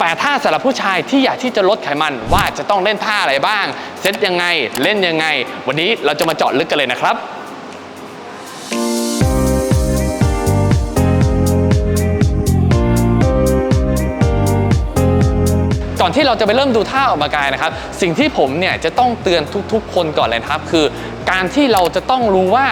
แต่ถ้าสำหรับผู้ชายที่อยากที่จะลดไขมันว่าจะต้องเล่นท่าอะไรบ้าง เซตยังไงเล่นยังไง วันนี้เราจะมาเจาะลึกกันเลยนะครับก่อนที่เราจะไปเริ่มดูท่าออกกำลังกายนะครับ สิ่งที่ผมเนี่ยจะต้องเตือนทุกๆ คนก่อนเลยนะครับ คือ การที่เราจะต้องรู้ว่า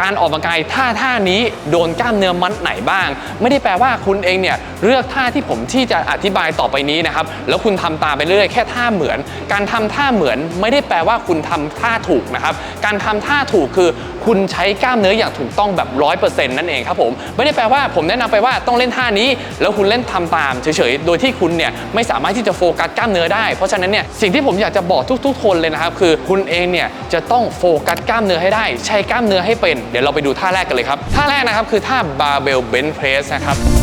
การออกกำลังกายท่าท่านี้โดนกล้ามเนื้อมัดไหนบ้าง ไม่ได้แปลว่าคุณเองเนี่ยเลือกท่าที่ผมที่จะอธิบายต่อไปนี้นะครับแล้วคุณทำตามไปเรื่อยแค่ท่าเหมือน การทำท่าเหมือนไม่ได้แปลว่าคุณทำท่าถูกนะครับการทำท่าถูกคือคุณใช้กล้ามเนื้ออย่างถูกต้องแบบร้อยเปอร์เซ็นต์นั่นเองครับผมไม่ได้แปลว่าผมแนะนำไปว่าต้องเล่นท่านี้ แล้วคุณเล่นทำตามเฉยๆโดยที่คุณเนี่ยไม่สามารถที่จะโฟกัสกล้ามเนื้อได้ เพราะฉะนั้นเนี่ยสิ่งที่ผมอยากจะบอกทุก ๆ คนเลยนะครับคือคุณเองเนี่ยจะต้องโฟกัสกล้ามเนื้อให้ได้ ใช้กล้ามเนื้อให้เป็นเดี๋ยวเราไปดูท่าแรกกันเลยครับ ท่าแรกนะครับคือท่า barbell bench press นะครับ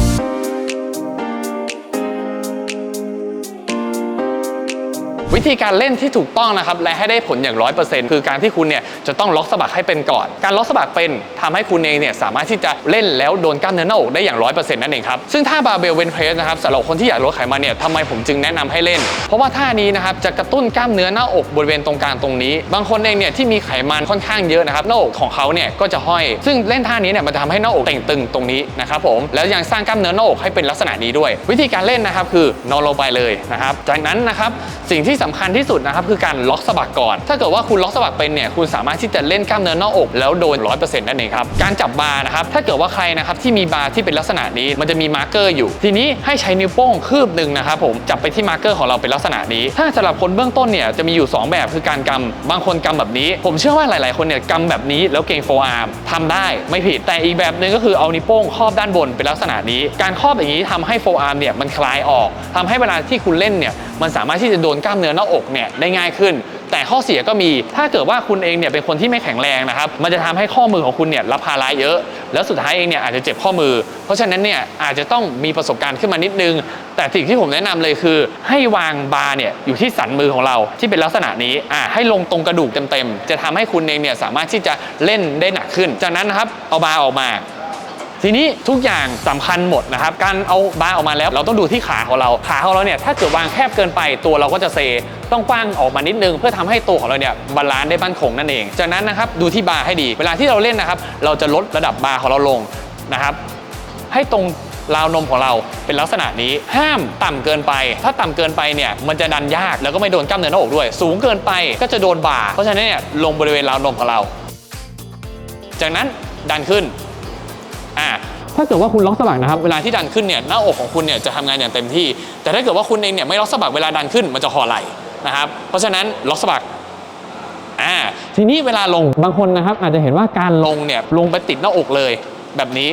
ธีการเล่นที่ถูกต้องนะครับและให้ได้ผลอย่าง 100%คือการที่คุณเนี่ยจะต้องล็อกสะบักให้เป็นก่อน การล็อกสะบักเป็นทำให้คุณเองเนี่ยสามารถที่จะเล่นแล้วโดนกล้ามเนื้อหน้าอกได้อย่าง 100%นั่นเองครับซึ่งท่าบาเบลเวนเพรสนะครับสำหรับคนที่อยากลดไขมันเนี่ยทำไมผมจึงแนะนำให้เล่น เพราะว่าท่านี้นะครับจะกระตุ้นกล้ามเนื้อหน้าอกบริเวณตรงกลางตรงนี้ บางคนเองเนี่ยที่มีไขมันค่อนข้างเยอะนะครับหน้าอกของเขาเนี่ยก็จะห้อย ซึ่งเล่นท่านี้เนี่ยมันจะทำให้หน้าอกเต่งตึงตรงนี้นะครับผมแล้วยังสร้างกล้ามเนื้อหน้าอกให้เป็นลักษณะนี้ด้วย วิธีการเล่นนะครับคือนอนลงไปเลยนะครับจากนั้นนะครับสิ่งที่สำคัญคัญที่สุดนะครับคือการล็อกสะบักก่อน ถ้าเกิดว่าคุณล็อกสะบักเป็นเนี่ยคุณสามารถที่จะเล่นกล้ามเนื้อหน้าอก แล้วโดน 100%นั่นเองครับการจับบาร์นะครับถ้าเกิดว่าใครนะครับที่มีบาร์ที่เป็นลักษณะนี้มันจะมีมาร์กเกอร์อยู่ ทีนี้ให้ใช้นิ้วโป้งคืบหนึ่งนะครับผมจับไปที่มาร์กเกอร์ของเราเป็นลักษณะนี้ ถ้าสำหรับคนเบื้องต้นเนี่ยจะมีอยู่ 2 แบบคือการกำบางคนกำแบบนี้ ผมเชื่อว่าหลาย ๆ คนเนี่ยกำแบบนี้แล้วเก่งโฟอาร์มทำได้ไม่ผิด แต่อีกแบบหนึ่งก็คือเอานิ้วโป้งครอบด้านบนเป็นลักษณะนี้ การครอบอย่างนี้ทำให้โฟอาร์มเนี่ยมันคลายออกทำให้เวลาที่คุณเล่นเนี่ยมันสามารถที่จะโดนกล้ามเนื้อหน้าอกเนี่ยได้ง่ายขึ้น แต่ข้อเสียก็มีถ้าเกิดว่าคุณเองเนี่ยเป็นคนที่ไม่แข็งแรงนะครับมันจะทำให้ข้อมือของคุณเนี่ยรับภาระเยอะ แล้วสุดท้ายเองเนี่ยอาจจะเจ็บข้อมือ เพราะฉะนั้นเนี่ยอาจจะต้องมีประสบการณ์ขึ้นมานิดนึง แต่สิ่งที่ผมแนะนำเลยคือ ให้วางบาร์เนี่ยอยู่ที่สันมือของเราที่เป็นลักษณะนี้อ่าให้ลงตรงกระดูกเต็มๆจะทำให้คุณเองเนี่ยสามารถที่จะเล่นได้หนักขึ้น จากนั้นนะครับเอาบาร์ออกมาทีนี้ทุกอย่างสำคัญหมดนะครับ การเอาบาร์ออกมาแล้ว เราต้องดูที่ขาของเรา ขาของเราเนี่ยถ้าเกิดวางแคบเกินไปตัวเราก็จะเซ ต้องกว้างออกมานิดนึง เพื่อทำให้ตัวของเราเนี่ยบาลานซ์ได้มั่นคงนั่นเอง จากนั้นนะครับดูที่บาร์ให้ดี เวลาที่เราเล่นนะครับ เราจะลดระดับบาร์ของเราลงนะครับ ให้ตรงราวนมของเราเป็นลักษณะนี้ห้ามต่ำเกินไป ถ้าต่ำเกินไปเนี่ยมันจะดันยากแล้วก็ไม่โดนกล้ามเนื้อหน้าอกด้วย สูงเกินไปก็จะโดนบ่า เพราะฉะนั้นเนี่ยลงบริเวณราวนมของเรา จากนั้นดันขึ้นอ่าถ้าเกิดว่าคุณล็อกสบักนะครับเวลาที่ดันขึ้นเนี่ยหน้าอกของคุณเนี่ยจะทำงานอย่างเต็มที่ แต่ถ้าเกิดว่าคุณเองเนี่ยไม่ล็อกสบักเวลาดันขึ้นมันจะห่อไหล่ นะครับ เพราะฉะนั้นล็อกสะบักอ่าทีนี้เวลาลงบางคนนะครับ อาจจะเห็นว่าการลงเนี่ยลงไปติดหน้าอกเลยแบบนี้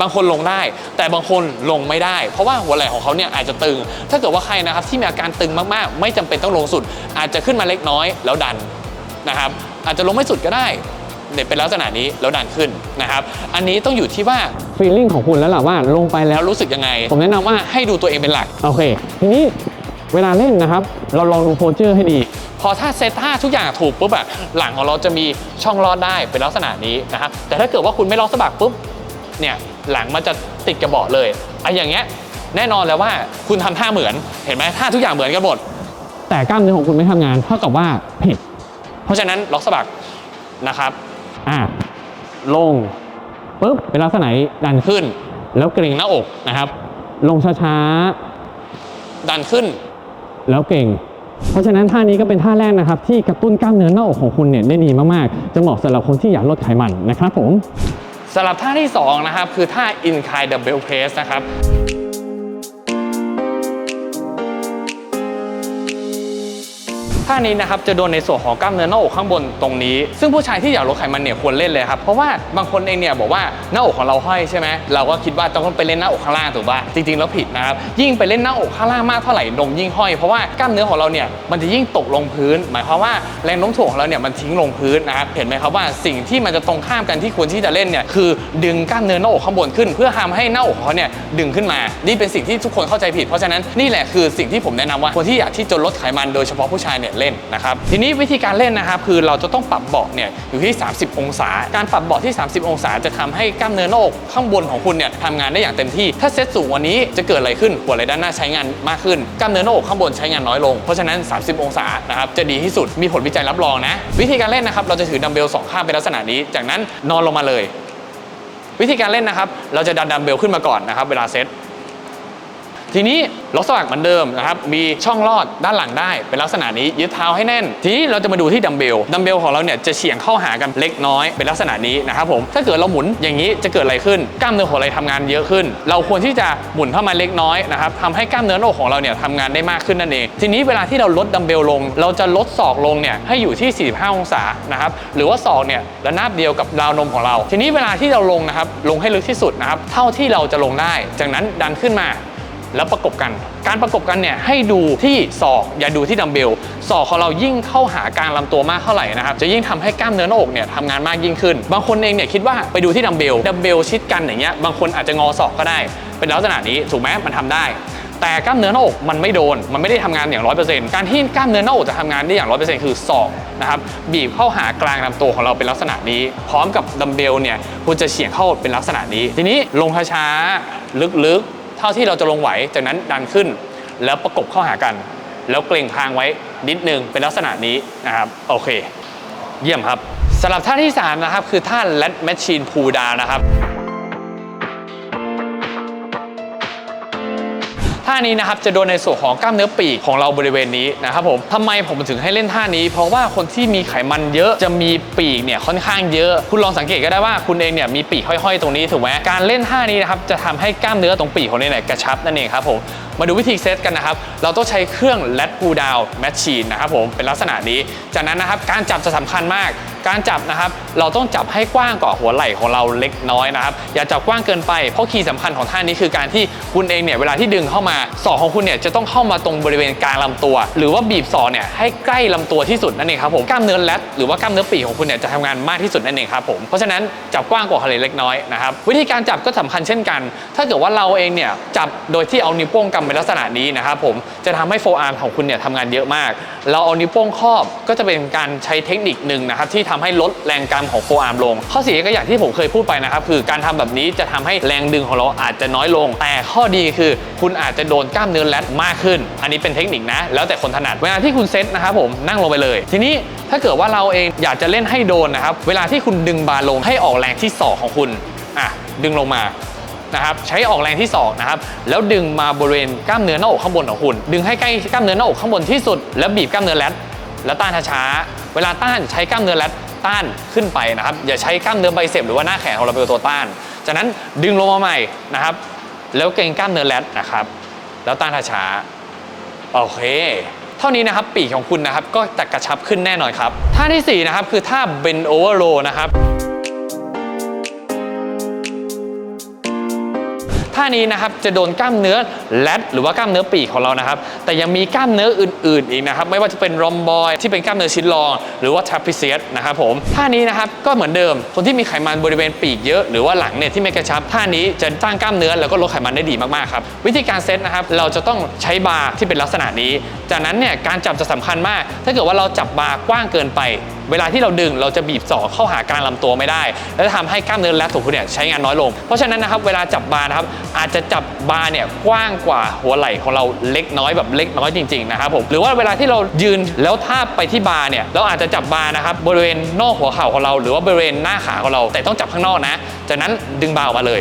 บางคนลงได้ แต่บางคนลงไม่ได้ เพราะว่าหัวไหล่ของเขาเนี่ยอาจจะตึง ถ้าเกิดว่าใครนะครับที่มีอาการตึงมากๆ ไม่จำเป็นต้องลงสุด อาจจะขึ้นมาเล็กน้อยแล้วดันนะครับอาจจะลงไม่สุดก็ได้เนี่ยเป็นลักษณะนี้แล้วดันขึ้นนะครับ อันนี้ต้องอยู่ที่ว่าฟีลลิ่งของคุณแล้วล่ะว่าลงไปแล้ววรู้สึกยังไง ผมแนะนำว่าให้ดูตัวเองเป็นหลัก โอเค ทีนี้ เวลาเล่นนะครับ เราลองดูโพสเจอร์ให้ดี พอถ้าเซตท่าทุกอย่างถูกปุ๊บอะหลังของเราจะมีช่องรอดได้เป็นลักษณะนี้นะครับแต่ถ้าเกิดว่าคุณไม่ล็อกสะบักปุ๊บเนี่ยหลังมันจะติดกระเบาะเลยไอ้อย่างเงี้ยแน่นอนแล้วว่าคุณทำท่าเหมือนเห็นไหมท่าทุกอย่างเหมือนกันหมดแต่กล้ามเนื้อของคุณไม่ทำงานเท่ากับว่าผิดเพราะฉะนั้นล็อกสะบักนะครับอะลงปุ๊บเป็นลักษณะนี้ดันขึ้นขึ้น แล้วเกร็งหน้าอกนะครับ ลงช้าดันขึ้นๆ แล้วเก่ง เพราะฉะนั้นท่านี้ก็เป็นท่าแรกนะครับที่กระตุ้นกล้ามเนื้อหน้าอกของคุณเนี่ยได้ดีมากๆ จะเหมาะสำหรับคนที่อยากลดไขมันนะครับผมสำหรับท่าที่2นะครับคือท่า incline double press นะครับ ท่านี้นะครับจะโดนในส่วนของกล้ามเนื้อหน้าอกข้างบนตรงนี้ ซึ่งผู้ชายที่อยากลดไขมันเนี่ยควรเล่นเลยครับ เพราะว่าบางคนเองเนี่ยบอกว่าหน้าอกของเราห้อยใช่ไหมเราก็คิดว่าต้องไปเล่นหน้าอกข้างล่างถูกป่ะจริงๆแล้วผิดนะครับยิ่งไปเล่นหน้าอกข้างล่างมากเท่าไหร่นมยิ่งห้อยเพราะว่ากล้ามเนื้อของเราเนี่ยมันจะยิ่งตกลงพื้น หมายความว่าแรงโน้มถ่วงของเราเนี่ยมันทิ้งลงพื้นนะครับเห็นไหมครับว่าสิ่งที่มันจะตรงข้ามกันที่ควรที่จะเล่นเนี่ยคือดึงกล้ามเนื้อหน้าอกข้างบนขึ้น เพื่อทำให้หน้าอกของเขาเนี่ยดึงขึ้นมา นี่เป็นสิ่งที่ทุกคนเข้าใจผิด เพราะฉะนั้นนี่แหละคือสิ่งที่ผมแนะนำว่าคนที่อยากที่จะลดไขมันโดยเฉพาะผู้ชายเนี่ยเล่นนะครับทีนี้วิธีการเล่นนะครับคือเราจะต้องปรับเบาะเนี่ยอยู่ที่ 30 องศา การปรับเบาะที่ 30 องศาจะทำให้กล้ามเนื้อหน้าอกข้างบนของคุณเนี่ยทำงานได้อย่างเต็มที่ ถ้าเซตสูงว่านี้จะเกิดอะไรขึ้นหัวไหล่ด้านหน้าใช้งานมากขึ้นกล้ามเนื้อหน้าอกข้างบนใช้งานน้อยลงเพราะฉะนั้น 30 องศานะครับจะดีที่สุดมีผลวิจัยรับรองนะ วิธีการเล่นนะครับเราจะถือดัมเบลสองข้างเป็นลักษณะนี้ จากนั้นนอนลงมาเลย วิธีการเล่นนะครับ เราจะดันดัมเบลขึ้นมาก่อนนะครับ เวลาเซต ทีนี้ล็อกสลักเหมือนเดิมนะครับ มีช่องลอดด้านหลังได้ เป็นลักษณะนี้ยึดเท้าให้แน่น ทีนี้เราจะมาดูที่ดัมเบล ดัมเบลของเราเนี่ยจะเฉียงเข้าหากันเล็กน้อย เป็นลักษณะนี้นะครับผม ถ้าเกิดเราหมุนอย่างนี้จะเกิดอะไรขึ้น กล้ามเนื้อหัวไหล่ทำงานเยอะขึ้น เราควรที่จะหมุนเข้ามาเล็กน้อยนะครับทำให้กล้ามเนื้อหน้าอกของเราเนี่ยทำงานได้มากขึ้นนั่นเอง ทีนี้เวลาที่เราลดดัมเบลลง เราจะลดศอกลงเนี่ยให้อยู่ที่ 45 องศานะครับ หรือว่าศอกเนี่ยระนาบเดียวกับราวนมของเรา ทีนี้เวลาที่เราลงนะครับ ลงให้ลึกที่สุดนะครับ เท่าที่เราจะลงได้ จากนั้นดันขึ้นมา แล้วประกบกัน การประกบกันเนี่ยให้ดูที่ศอกอย่าดูที่ดัมเบลศอกของเรายิ่งเข้าหากลางลำตัวมากเท่าไหร่นะครับจะยิ่งทำให้กล้ามเนื้อหน้าอกเนี่ยทำงานมากยิ่งขึ้น บางคนเองเนี่ยคิดว่าไปดูที่ดัมเบลดัมเบลชิดกันอย่างเงี้ยบางคนอาจจะงอศอกก็ได้ เป็นลักษณะนี้ถูกไหมมันทำได้แต่กล้ามเนื้อหน้าอกมันไม่โดน มันไม่ได้ทำงานอย่างร้อยเปอร์เซ็นต์การที่กล้ามเนื้อหน้าอกจะทำงานได้อย่างร้อยเปอร์เซ็นต์คือศอกนะครับบีบเข้าหากลางลำตัวของเราเป็นลักษณะนี้ พร้อมกับดัมเบลเนี่ยคุณจะเฉียงเข้าเป็นลักษณะนี้ ทีนี้ลงช้าๆลึกๆ เท่าที่เราจะลงไหวจากนั้นดันขึ้น แล้วประกบเข้าหากัน แล้วเกรงคางไว้นิดนึงเป็นลักษณะนี้นะครับโอเค เยี่ยมครับสำหรับท่าที่3นะครับคือท่า lat machine pull down นะครับ ท่านี้นะครับจะโดนในส่วนของกล้ามเนื้อปีกของเราบริเวณนี้นะครับผมทำไมผมถึงให้เล่นท่านี้ เพราะว่าคนที่มีไขมันเยอะจะมีปีกเนี่ยค่อนข้างเยอะ คุณลองสังเกตก็ได้ว่าคุณเองเนี่ยมีปีกห้อยๆ ตรงนี้ถูกไหมการเล่นท่านี้นะครับจะทำให้กล้ามเนื้อตรงปีกของเราเนี่ยกระชับนั่นเองครับผม มาดูวิธีเซตกันนะครับ เราต้องใช้เครื่อง lat pull down machine นะครับผมเป็นลักษณะนี้จากนั้นนะครับการจับจะสำคัญมาก การจับนะครับเราต้องจับให้กว้างกว่าหัวไหล่ของเราเล็กน้อยนะครับอย่าจับกว้างเกินไปเพราะคีย์สำคัญของท่านี้คือการที่คุณเองเนี่ยเวลาที่ดึงเข้ามาศอกของคุณเนี่ยจะต้องเข้ามาตรงบริเวณกลางลำตัว หรือว่าบีบศอกเนี่ยให้ใกล้ลำตัวที่สุดนั่นเองครับผมกล้ามเนื้อแรดหรือว่ากล้ามเนื้อปีกของคุณเนี่ยจะทำงานมากที่สุดนั่นเองครับผมเพราะฉะนั้นจับกว้างกว่าหัวไหล่เล็กน้อยนะครับวิธีการจับก็สำคัญเช่นกัน ถ้าเกิดว่าเราเองเนี่ยจับโดยที่เอานิ้วโป้งกำเป็นลักษณะนี้นะครับผมจะทำให้โฟอาร์มของคุณเนี่ยทำงานเยอะมาก เราเอานิ้วโป้งครอบก็จะเป็นการใช้เทคนิคหนึ่งนะครับที่ทำให้ลดแรงกำของโฟอาร์มลง ข้อเสียก็อย่างที่ผมเคยพูดไปนะครับคือการทำแบบนี้จะทำให้แรงดึงของเราอาจจะน้อยลง แต่ข้อดีคือคุณอาจจะโดนกล้ามเนื้อแรดมากขึ้น อันนี้เป็นเทคนิคนะ แล้วแต่คนถนัดเวลาที่คุณเซตนะครับผมนั่งลงไปเลย ทีนี้ถ้าเกิดว่าเราเองอยากจะเล่นให้โดนนะครับเวลาที่คุณดึงบาร์ลงให้ออกแรงที่ศอกของคุณอะดึงลงมา นะครับใช้ออกแรงที่ศอกนะครับแล้วดึงมาบริเวณกล้ามเนื้อหน้าอกข้างบนของคุณ ดึงให้ใกล้กล้ามเนื้อหน้าอกข้างบนที่สุด แล้วบีบกล้ามเนื้อแรดแล้วต้านช้าๆเวลาต้านใช้กล้ามเนื้อแรดต้านขึ้นไปนะครับอย่าใช้กล้ามเนื้อไบเซปหรือว่าหน้าแขนของเราเป็นตัวต้าน จากนั้นดึงลงมาใหม่นะครับ แล้วเกรงกล้ามเนื้อแรดนะครับ แล้วต้านช้าๆโอเคเท่านี้นะครับปีกของคุณนะครับก็จะกระชับขึ้นแน่นอนครับท่าที่สี่นะครับคือท่า bend over row นะครับ ท่านี้นะครับจะโดนกล้ามเนื้อ แรดหรือว่ากล้ามเนื้อปีกของเรานะครับ แต่ยังมีกล้ามเนื้ออื่น ๆ อีกนะครับ ไม่ว่าจะเป็นรอมบอยที่เป็นกล้ามเนื้อชิ้นรอง หรือว่าทรัพพิเซียสนะครับผมท่านี้นะครับก็เหมือนเดิม คนที่มีไขมันบริเวณปีกเยอะหรือว่าหลังเนี่ยที่ไม่กระชับท่านี้จะสร้างกล้ามเนื้อแล้วก็ลดไขมันได้ดีมากๆครับวิธีการเซตนะครับเราจะต้องใช้บาร์ที่เป็นลักษณะนี้ จากนั้นเนี่ยการจับจะสำคัญมาก ถ้าเกิดว่าเราจับบาร์กว้างเกินไปเวลาที่เราดึงเราจะบีบศอกเข้าหากลางลำตัวไม่ได้ และจะทำให้กล้ามเนื้อแรดของคุณเนี่ยใช้งานน้อยลง เพราะฉะนั้นนะครับเวลาจับบาร์นะครับอาจจะจับบาร์เนี่ยกว้างกว่าหัวไหล่ของเราเล็กน้อยแบบเล็กน้อยจริงๆนะครับผมหรือว่าเวลาที่เรายืนแล้วทาบไปที่บาร์เนี่ยเราอาจจะจับบาร์นะครับบริเวณนอกหัวเข่าของเรา หรือว่าบริเวณหน้าขาของเรา แต่ต้องจับข้างนอกนะ จากนั้นดึงบาร์ออกมาเลย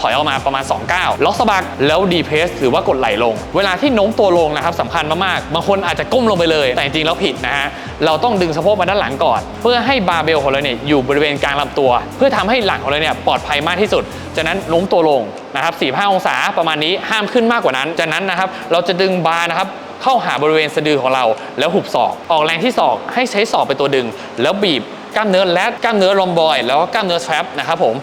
ถอยออกมาประมาณ 2 ก้าวล็อกสะบักแล้วดีเพสหรือว่ากดไหลลง เวลาที่โน้มตัวลงนะครับสำคัญมากๆ บางคนอาจจะก้มลงไปเลย แต่จริงๆแล้วผิดนะฮะเราต้องดึงสะโพกมาด้านหลังก่อน เพื่อให้บาร์เบลของเราเนี่ยอยู่บริเวณกลางลำตัว เพื่อทำให้หลังของเราเนี่ยปลอดภัยมากที่สุดจากนั้นโน้มตัวลงนะครับ45องศาประมาณนี้ห้ามขึ้นมากกว่านั้น จากนั้นนะครับเราจะดึงบาร์นะครับเข้าหาบริเวณสะดือของเรา แล้วหุบศอก ออกแรงที่ศอกให้ใช้ศอกเป็นตัวดึง แล้วบีบกล้ามเนื้อแรดกล้ามเนื้อลอมบอย แล้วก็กล้ามเนื้อแทรปนะครับผม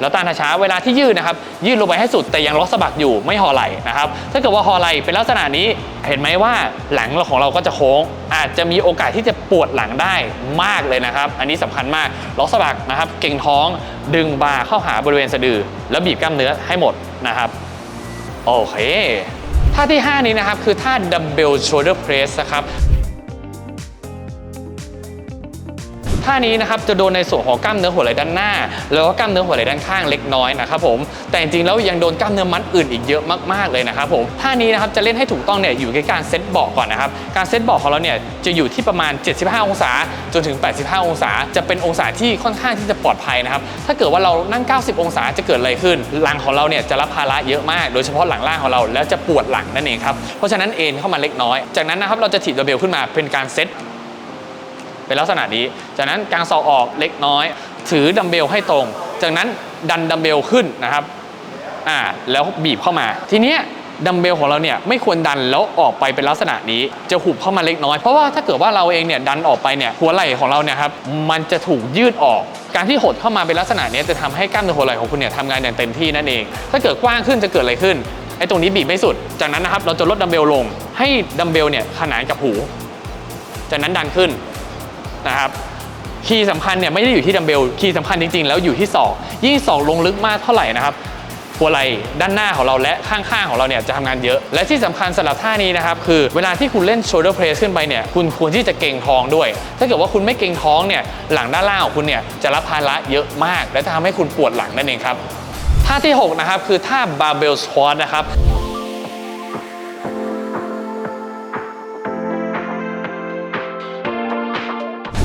แล้วต้านช้าเวลาที่ยืดนะครับ ยืดลงไปให้สุดแต่ยังล็อกสะบักอยู่ไม่ห่อไหล่นะครับ ถ้าเกิดว่าห่อไหล่เป็นลักษณะนี้เห็นไหมว่าหลังของเราก็จะโค้ง อาจจะมีโอกาสที่จะปวดหลังได้มากเลยนะครับ อันนี้สำคัญมากล็อกสะบักนะครับ เก่งท้องดึงบาเข้าหาบริเวณสะดือ แล้วบีบกล้ามเนื้อให้หมดนะครับโอเคท่าที่ 5 นี้นะครับคือท่า dumbbell shoulder press นะครับ ท่านี้นะครับจะโดนในส่วนของกล้ามเนื้อหัวไหล่ด้านหน้า แล้วก็กล้ามเนื้อหัวไหล่ด้านข้างเล็กน้อยนะครับผมแต่จริงๆแล้วยังโดนกล้ามเนื้อมัดอื่นอีกเยอะมากๆเลยนะครับผมท่านี้นะครับจะเล่นให้ถูกต้องเนี่ยอยู่ที่การเซตเบาะก่อนนะครับการเซตเบาะของเราเนี่ยจะอยู่ที่ประมาณ 75 องศาจนถึง 85 องศา จะเป็นองศาที่ค่อนข้างที่จะปลอดภัยนะครับถ้าเกิดว่าเรานั่ง 90 องศาจะเกิดอะไรขึ้นหลังของเราเนี่ยจะรับภาระเยอะมาก โดยเฉพาะหลังล่างของเราแล้วจะปวดหลังนั่นเองครับเพราะฉะนั้นเอ็นเข้ามาเล็กน้อย จากนั้นนะครับเราจะถีบดัมเบลขึ้นมาเป็นการเซต เป็นลักษณะนี้ จากนั้นกางศอกออกเล็กน้อย ถือดัมเบลให้ตรง จากนั้นดันดัมเบลขึ้นนะครับอ่าแล้วบีบเข้ามา ทีเนี้ยดัมเบลของเราเนี่ยไม่ควรดันแล้วออกไปเป็นลักษณะนี้จะหุบเข้ามาเล็กน้อย เพราะว่าถ้าเกิดว่าเราเองเนี่ยดันออกไปเนี่ยหัวไหล่ของเราเนี่ยครับมันจะถูกยืดออก การที่หดเข้ามาเป็นลักษณะนี้จะทำให้กล้ามเนื้อหัวไหล่ของคุณเนี่ยทำงานอย่างเต็มที่นั่นเอง ถ้าเกิดกว้างขึ้นจะเกิดอะไรขึ้นไอ้ตรงนี้บีบไม่สุด จากนั้นนะครับเราจะลดดัมเบลลง ให้ดัมเบลเนี่ยขนานกับหู จากนั้นดันขึ้น นะครับคีย์สำคัญเนี่ยไม่ได้อยู่ที่ดัมเบลคีย์สำคัญจริงๆ แล้วอยู่ที่ศอกยิ่งศอกลงลึกมากเท่าไหร่นะครับหัวไหล่ด้านหน้าของเราและข้างๆของเราเนี่ยจะทำงานเยอะ และที่สำคัญสำหรับท่านี้นะครับคือเวลาที่คุณเล่น shoulder press ขึ้นไปเนี่ยคุณควรที่จะเกรงท้องด้วย ถ้าเกิดว่าคุณไม่เกรงท้องเนี่ยหลังด้านล่างของคุณเนี่ยจะรับภาระเยอะมาก และจะทำให้คุณปวดหลังนั่นเองครับท่าที่หกนะครับคือท่า barbell squat นะครับ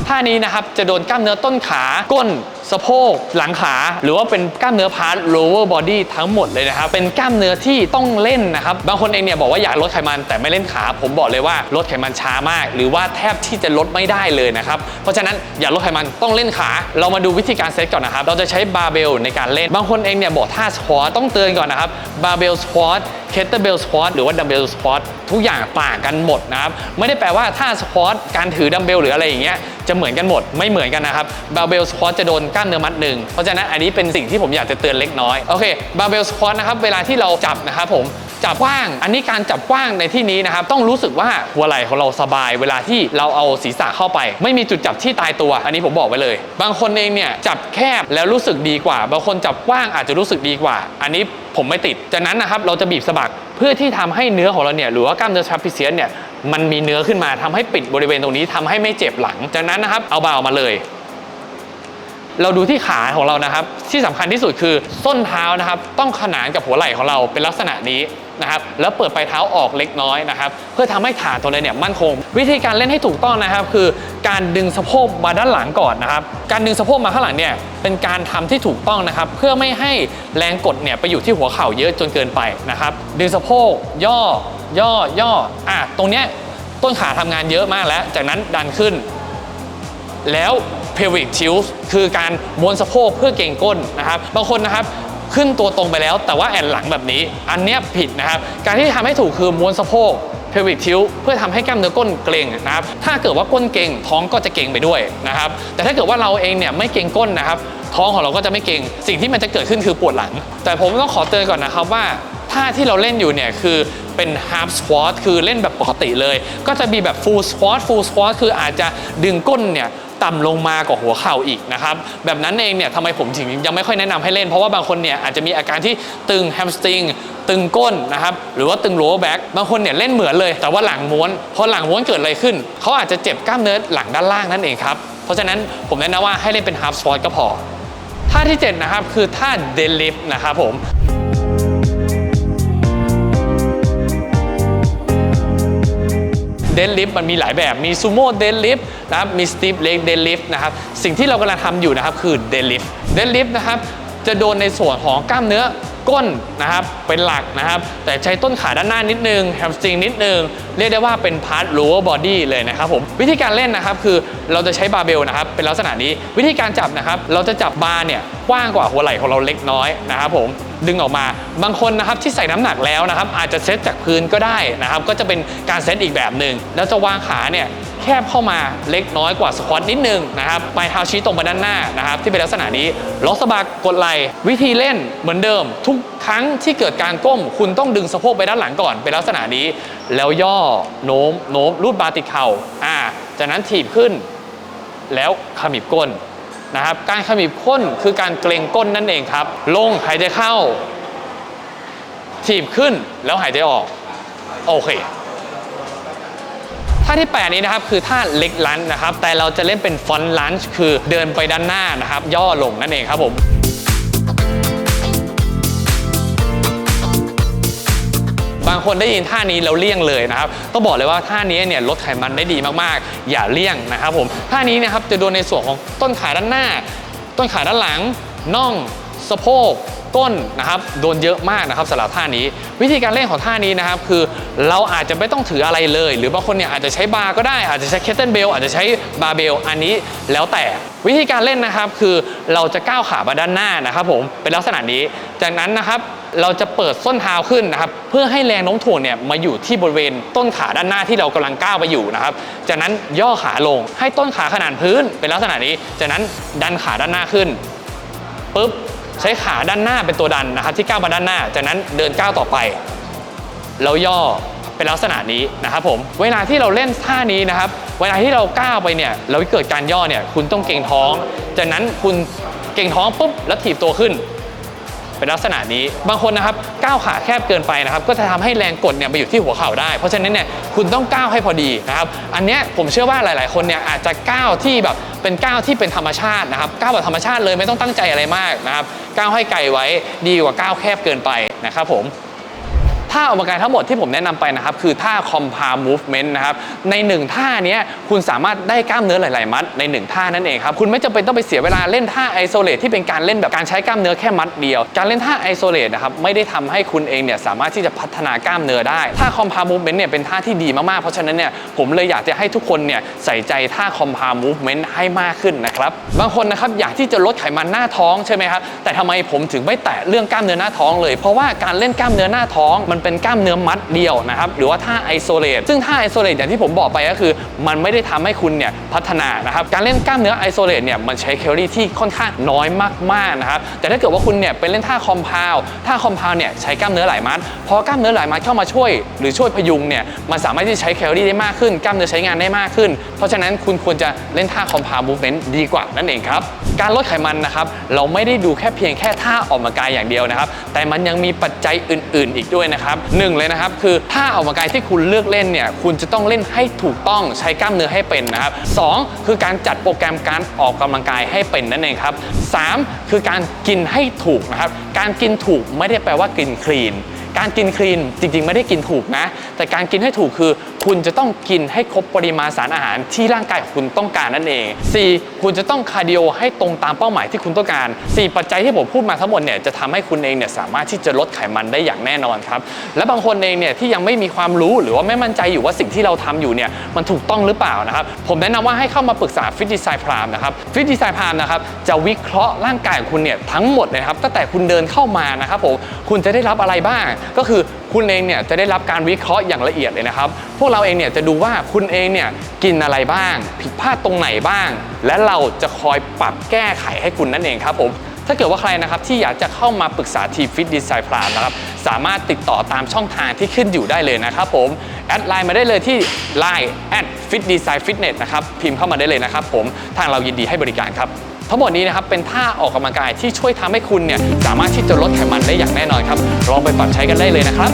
ท่านี้นะครับจะโดนกล้ามเนื้อต้นขา ก้น สะโพก หลังขา หรือว่าเป็นกล้ามเนื้อพาร์ท lower body ทั้งหมดเลยนะครับ เป็นกล้ามเนื้อที่ต้องเล่นนะครับ บางคนเองเนี่ยบอกว่าอยากลดไขมันแต่ไม่เล่นขา ผมบอกเลยว่าลดไขมันช้ามาก หรือว่าแทบที่จะลดไม่ได้เลยนะครับ เพราะฉะนั้นอยากลดไขมันต้องเล่นขา เรามาดูวิธีการเซตก่อนนะครับ เราจะใช้บาร์เบลในการเล่น บางคนเองเนี่ยบอกท่าสควอตต้องเตือนก่อนนะครับ บาร์เบลสควอต เคเตอร์เบลสควอตหรือว่าดัมเบลสควอตทุกอย่างต่างกันหมดนะครับ ไม่ได้แปลว่าท่าสควอตการถือดัมเบลหรืออะไรอย่างเงี้ยจะเหมือนกันหมดไม่เหมือนกันนะครับบาร์เบลสควอตจะโดนกล้ามเนื้อมัดหนึ่งเพราะฉะนั้นอันนี้เป็นสิ่งที่ผมอยากจะเตือนเล็กน้อยโอเคบาร์เบลสควอตนะครับเวลาที่เราจับนะครับผม จับกว้าง อันนี้การจับกว้างในที่นี้นะครับต้องรู้สึกว่าหัวไหล่ของเราสบาย เวลาที่เราเอาศีรษะเข้าไป ไม่มีจุดจับที่ตายตัว อันนี้ผมบอกไว้เลย บางคนเองเนี่ยจับแคบแล้วรู้สึกดีกว่า บางคนจับกว้างอาจจะรู้สึกดีกว่า อันนี้ผมไม่ติด จากนั้นนะครับเราจะบีบสะบักเพื่อที่ทำให้เนื้อของเราเนี่ยหรือว่ากล้ามเนื้อทรัพพิเซียนเนี่ยมันมีเนื้อขึ้นมาทำให้ปิดบริเวณตรงนี้ทำให้ไม่เจ็บหลัง จากนั้นนะครับเอาบาออกมาเลยเราดูที่ขาของเรานะครับ ที่สำคัญที่สุดคือส้นเท้านะครับ ต้องขนานกับหัวไหล่ของเราเป็นลักษณะนี้ นะครับแล้วเปิดปลายเท้าออกเล็กน้อยนะครับเพื่อทำให้ขานตัวเราเนี่ยมั่นคง วิธีการเล่นให้ถูกต้องนะครับ คือการดึงสะโพกมาด้านหลังก่อนนะครับการดึงสะโพกมาข้างหลังเนี่ยเป็นการทำที่ถูกต้องนะครับเพื่อไม่ให้แรงกดเนี่ยไปอยู่ที่หัวเข่าเยอะจนเกินไปนะครับดึงสะโพกย่อย่อย่ออะตรงเนี้ยต้นขาทำงานเยอะมากแล้ว จากนั้นดันขึ้น แล้ว pelvic tilt คือการม้วนสะโพกเพื่อเก่งก้นนะครับ บางคนนะครับ ขึ้นตัวตรงไปแล้ว แต่ว่าแอนหลังแบบนี้ อันเนี้ยผิดนะครับ การที่ทำให้ถูกคือม้วนสะโพก pelvic tilt เพื่อทำให้กล้ามเนื้อก้นเกร็งนะครับ ถ้าเกิดว่าก้นเกร็งท้องก็จะเกร็งไปด้วยนะครับ แต่ถ้าเกิดว่าเราเองเนี่ยไม่เกร็งก้นนะครับ ท้องของเราก็จะไม่เกร็ง สิ่งที่มันจะเกิดขึ้นคือปวดหลัง แต่ผมต้องขอเตือนก่อนนะครับว่าท่าที่เราเล่นอยู่เนี่ยคือเป็น half squat คือเล่นแบบปกติเลย ก็จะมีแบบ full squat full squat คืออาจจะดึงก้นเนี่ย ต่ำลงมากว่าหัวเข่าอีกนะครับแบบนั้นเองเนี่ยทำไมผมถึงยังไม่ค่อยแนะนำให้เล่น เพราะว่าบางคนเนี่ยอาจจะมีอาการที่ตึง hamstring ตึงก้นนะครับหรือว่าตึง lower back บางคนเนี่ยเล่นเหมือนเลย แต่ว่าหลังม้วนพอหลังม้วนเกิดอะไรขึ้นเขาอาจจะเจ็บกล้ามเนื้อหลังด้านล่างนั่นเองครับ เพราะฉะนั้นผมแนะนำว่าให้เล่นเป็น half squat ก็พอท่าที่7นะครับคือท่า deadlift นะครับผม เดนลิฟมันมีหลายแบบมีซูโม่เดนลิฟนะครับมีสตีฟเล็กเดนลิฟนะครับสิ่งที่เรากำลังทำอยู่นะครับคือเดนลิฟเดนลิฟนะครับจะโดนในส่วนของกล้ามเนื้อ ก้นนะครับเป็นหลักนะครับ แต่ใช้ต้นขาด้านหน้านิดนึงแฮมสตริงนิดนึง เรียกได้ว่าเป็นพาร์ท lower body เลยนะครับผมวิธีการเล่นนะครับคือเราจะใช้บาร์เบลนะครับเป็นลักษณะนี้วิธีการจับนะครับเราจะจับบาร์เนี่ยกว้างกว่าหัวไหล่ของเราเล็กน้อยนะครับผมดึงออกมาบางคนนะครับที่ใส่น้ำหนักแล้วนะครับอาจจะเซตจากพื้นก็ได้นะครับก็จะเป็นการเซตอีกแบบหนึ่งแล้วจะวางขาเนี่ย แคบเข้ามาเล็กน้อยกว่าสควอตนิดนึงนะครับปลายเท้าชี้ตรงไปด้านหน้านะครับที่เป็นลักษณะนี้ล็อกสะบักกดไหล่วิธีเล่นเหมือนเดิม ทุกครั้งที่เกิดการก้ม คุณต้องดึงสะโพกไปด้านหลังก่อนเป็นลักษณะนี้ แล้วย่อโน้มโน้มรูดบาติดเข่าอ่าจากนั้นถีบขึ้น แล้วขมิบก้นนะครับ การขมิบก้นคือการเกรงก้นนั่นเองครับ ลงหายใจเข้าถีบขึ้นแล้วหายใจออก โอเค ท่าที่ 8 นี้นะครับคือท่าเล็กลันนะครับ แต่เราจะเล่นเป็นฟอนลันช์คือเดินไปด้านหน้านะครับ ย่อลงนั่นเองครับผมบางคนได้ยินท่านี้แล้วเลี่ยงเลยนะครับต้องบอกเลยว่าท่านี้เนี่ยลดไขมันได้ดีมากๆ อย่าเลี่ยงนะครับผมท่านี้นะครับจะโดนในส่วนของต้นขาด้านหน้า ต้นขาด้านหลังน่องสะโพก ก้นนะครับโดนเยอะมากนะครับสำหรับท่านี้ วิธีการเล่นของท่านี้นะครับคือเราอาจจะไม่ต้องถืออะไรเลย หรือบางคนเนี่ยอาจจะใช้บาร์ก็ได้อาจจะใช้เคทเทิลเบลอาจจะใช้บาร์เบลอันนี้แล้วแต่วิธีการเล่นนะครับคือเราจะก้าวขามาด้านหน้านะครับผมเป็นลักษณะนี้ จากนั้นนะครับเราจะเปิดส้นเท้าขึ้นนะครับเพื่อให้แรงโน้มถ่วงเนี่ยมาอยู่ที่บริเวณต้นขาด้านหน้าที่เรากำลังก้าวไปอยู่นะครับ จากนั้นย่อขาลงให้ต้นขาขนานพื้นเป็นลักษณะนี้ จากนั้นดันขาด้านหน้าขึ้นปุ๊บ ใช้ขาด้านหน้าเป็นตัวดันนะครับ ที่ก้าวมาด้านหน้า จากนั้นเดินก้าวต่อไป แล้วย่อเป็นลักษณะนี้นะครับผม เวลาที่เราเล่นท่านี้นะครับ เวลาที่เราก้าวไปเนี่ย เราเกิดการย่อเนี่ย คุณต้องเก่งท้อง จากนั้นคุณเก่งท้องปุ๊บแล้วถีบตัวขึ้น เป็นลักษณะนี้ บางคนนะครับก้าวขาแคบเกินไปนะครับ ก็จะทำให้แรงกดเนี่ยไปอยู่ที่หัวเข่าได้ เพราะฉะนั้นเนี่ยคุณต้องก้าวให้พอดีนะครับ อันนี้ผมเชื่อว่าหลาย ๆ คนเนี่ยอาจจะก้าวที่แบบเป็นก้าวที่เป็นธรรมชาตินะครับก้าวแบบธรรมชาติเลยไม่ต้องตั้งใจอะไรมากนะครับก้าวให้ไกลไว้ดีกว่าก้าวแคบเกินไปนะครับผม ท่าออกกำลังกายทั้งหมดที่ผมแนะนำไปนะครับ คือท่า compound movement นะครับ ในหนึ่งท่าเนี้ยคุณสามารถได้กล้ามเนื้อหลาย ๆ มัดในหนึ่งท่านั่นเองครับ คุณไม่จำเป็นต้องไปเสียเวลาเล่นท่า isolate ที่เป็นการเล่นแบบการใช้กล้ามเนื้อแค่มัดเดียว การเล่นท่า isolate นะครับไม่ได้ทำให้คุณเองเนี่ยสามารถที่จะพัฒนากล้ามเนื้อได้ท่า compound movement เนี่ยเป็นท่าที่ดีมาก ๆ เพราะฉะนั้นเนี่ยผมเลยอยากจะให้ทุกคนเนี่ยใส่ใจท่า compound movement ให้มากขึ้นนะครับบางคนนะครับอยากที่จะลดไขมันหน้าท้องใช่ไหมครับแต่ทำไมผมถึงไม่แตะเรื่องกล้ามเนื้อหน้าท้องเลย เพราะว่าการเล่นกล้ามเนื้อหน้าท้องมันเป็นกล้ามเนื้อมัดเดียวนะครับหรือว่าท่า isolate ซึ่งท่า isolate อย่างที่ผมบอกไปก็คือ มันไม่ได้ทำให้คุณเนี่ยพัฒนานะครับการเล่นกล้ามเนื้อ isolate เนี่ยมันใช้แคลอรี่ที่ค่อนข้างน้อยมากๆนะครับแต่ถ้าเกิดว่าคุณเนี่ยไปเล่นท่า compound ท่า compound เนี่ยใช้กล้ามเนื้อหลายมัดพอกล้ามเนื้อหลายมัดเข้ามาช่วย หรือช่วยพยุงเนี่ยมันสามารถที่ใช้แคลอรี่ได้มากขึ้นกล้ามเนื้อใช้งานได้มากขึ้น เพราะฉะนั้นคุณควรจะเล่นท่า compound movement ดีกว่านั่นเองครับการลดไขมันนะครับเราไม่ได้ดูแค่เพียงแค่ท่าออกกำลังกายอย่างเดียวนะครับแต่มันยังมีปัจจัยอื่น ๆ อีกด้วยนะครับหนึ่งเลยนะครับคือท่าออกกำลังกายที่คุณเลือกเล่นเนี่ยคุณจะต้องเล่นให้ถูกต้องใช้กล้ามเนื้อให้เป็นนะครับสองคือการจัดโปรแกรมการออกกำลังกายให้เป็นนั่นเองครับสามคือการกินให้ถูกนะครับการกินถูกไม่ได้แปลว่ากินคลีนการกินคลีนจริงๆ ไม่ได้กินถูกนะ แต่การกินให้ถูกคือ คุณจะต้องกินให้ครบปริมาณสารอาหารที่ร่างกายของคุณต้องการนั่นเอง 4. คุณจะต้องคาร์ดิโอให้ตรงตามเป้าหมายที่คุณต้องการ 4 ปัจจัยที่ผมพูดมาทั้งหมดเนี่ยจะทำให้คุณเองเนี่ยสามารถที่จะลดไขมันได้อย่างแน่นอนครับ และบางคนเองเนี่ยที่ยังไม่มีความรู้หรือว่าไม่มั่นใจอยู่ว่าสิ่งที่เราทำอยู่เนี่ยมันถูกต้องหรือเปล่านะครับ ผมแนะนำว่าให้เข้ามาปรึกษาฟิตดีไซน์พรามนะครับฟิตดีไซน์พรามนะครับจะวิเคราะห์ร่างกายของคุณเนี่ยทั้งหมดเลยครับตั้งแต่คุณเดินเข้ามานะครับผมคุณจะได้รับอะไรบ้างก็คือคุณเองเนี่ยจะได้รับการวิเคราะห์อย่างละเอียดเลยนะครับ พวกเราเองเนี่ยจะดูว่าคุณเองเนี่ยกินอะไรบ้าง ผิดพลาดตรงไหนบ้าง และเราจะคอยปรับแก้ไขให้คุณนั่นเองครับผมถ้าเกิดว่าใครนะครับที่อยากจะเข้ามาปรึกษาทีมฟิตดีไซน์พลามนะครับสามารถติดต่อตามช่องทางที่ขึ้นอยู่ได้เลยนะครับผม แอดไลน์มาได้เลยที่ Line แอดฟิตดีไซน์ฟิตเนสนะครับ พิมพ์เข้ามาได้เลยนะครับผมทางเรายินดีให้บริการครับ ทั้งหมดนี้นะครับเป็นท่าออกกำลังกายที่ช่วยทำให้คุณเนี่ยสามารถที่จะลดไขมันได้อย่างแน่นอนครับลองไปปรับใช้กันได้เลยนะครับ